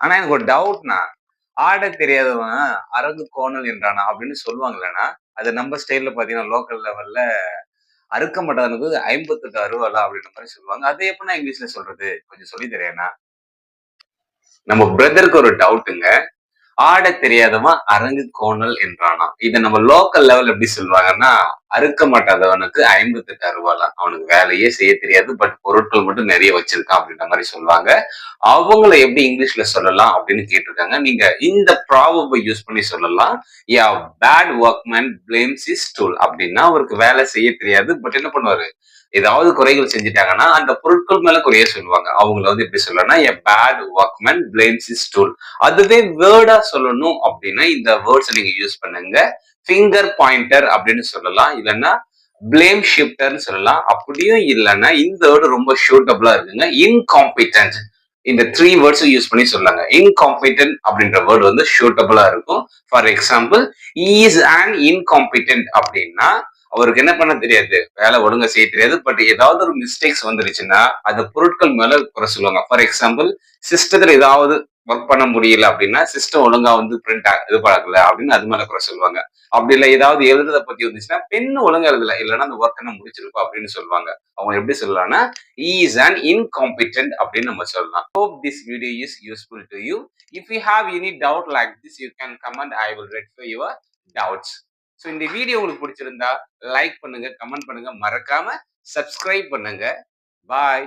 ஆனா எனக்கு ஒரு டவுட்னா ஆட தெரியாதவன் அரங்கு கோணல் என்றானா அப்படின்னு சொல்லுவாங்களேண்ணா அது நம்ம ஸ்டைல்ல பாத்தீங்கன்னா லோக்கல் லெவல்ல அறுக்க மாட்டாதனுக்கு ஐம்பத்தெட்டு அறுவலா அப்படின்ற மாதிரி சொல்லுவாங்க. அது எப்படின்னா இங்கிலீஷ்ல சொல்றது? கொஞ்சம் சொல்லி தெரியனா நம்ம பிரதருக்கு ஒரு டவுட்டுங்க ஆட தெரியாதவன் அரங்கு கோணல் என்றானா. இதை நம்ம லோக்கல் லெவல் எப்படி சொல்லுவாங்கன்னா அறுக்க மாட்டாதவனுக்கு ஐம்பத்தெட்டு அறுவாலாம் அவனுக்கு வேலையே செய்ய தெரியாது பட் பொருட்கள் மட்டும் நிறைய வச்சிருக்கான் அப்படின்ற மாதிரி சொல்லுவாங்க. அவங்கள எப்படி இங்கிலீஷ்ல சொல்லலாம் அப்படின்னு கேட்டிருக்காங்க. நீங்க இந்த ப்ராபை யூஸ் பண்ணி சொல்லலாம். A bad workman blames his tool அப்படின்னா அவருக்கு வேலை செய்ய தெரியாது பட் என்ன பண்ணுவாரு? ஏதாவது குறைகள் செஞ்சுட்டாங்கன்னா அந்த பொருட்கள் மேல குறைய சொல்லுவாங்க. அவங்கள வந்து எப்படி சொல்லணும்னா a bad workman blames his tool அதுவே வேர்டா சொல்லணும் அப்படின்னா இந்த வேர்ட்ஸ் நீங்க யூஸ் பண்ணுங்க. ஃபிங்கர் பாயிண்டர் அப்படின்னு சொல்லலாம் இல்லைன்னா பிளேம் ஷிஃப்டர்னு சொல்லலாம். அப்படியும் இல்லைன்னா இந்த வேர்டு ரொம்ப ஷூட்டபிளா இருக்குங்க. இன்காம்பிட்டன்ட் இந்த த்ரீ வேர்ட்ஸ் யூஸ் பண்ணி சொல்லாங்க இன்காம்பிட்டன்ட் அப்படின்ற வேர்டு வந்து ஷூட்டபிளா இருக்கும். For example is and incompetent அப்படின்னா அவருக்கு என்ன பண்ண தெரியாது? வேலை ஒழுங்கா செய்ய தெரியாது. பட் ஏதாவது ஒரு மிஸ்டேக்ஸ் வந்துருச்சுன்னா அந்த பொருட்கள் மேல குறை சொல்லுவாங்க. ஃபார் எக்ஸாம்பிள் சிஸ்டத்துல ஏதாவது ஒர்க் பண்ண முடியல அப்படின்னா சிஸ்டம் ஒழுங்கா வந்து பிரிண்ட் இது பழகல அப்படின்னு அது மேல குறை சொல்லுவாங்க. அப்படி இல்லை ஏதாவது எழுதுறத பத்தி வந்துச்சுன்னா பெண்ணு ஒழுங்கா எழுதல இல்லைன்னா அந்த ஒர்க் என்ன முடிச்சிருப்போம் அப்படின்னு சொல்லுவாங்க. அவங்க எப்படி சொல்லலாம்னா இஸ் அண்ட் இன்காம்பிட்டன்ட் அப்படின்னு நம்ம சொல்லலாம். Hope this video is useful to you if you have any doubt like this you can comment I will read for your doubts so இந்த வீடியோ உங்களுக்கு பிடிச்சிருந்தா லைக் பண்ணுங்க கமெண்ட் பண்ணுங்க மறக்காம சப்ஸ்கிரைப் பண்ணுங்க. பாய்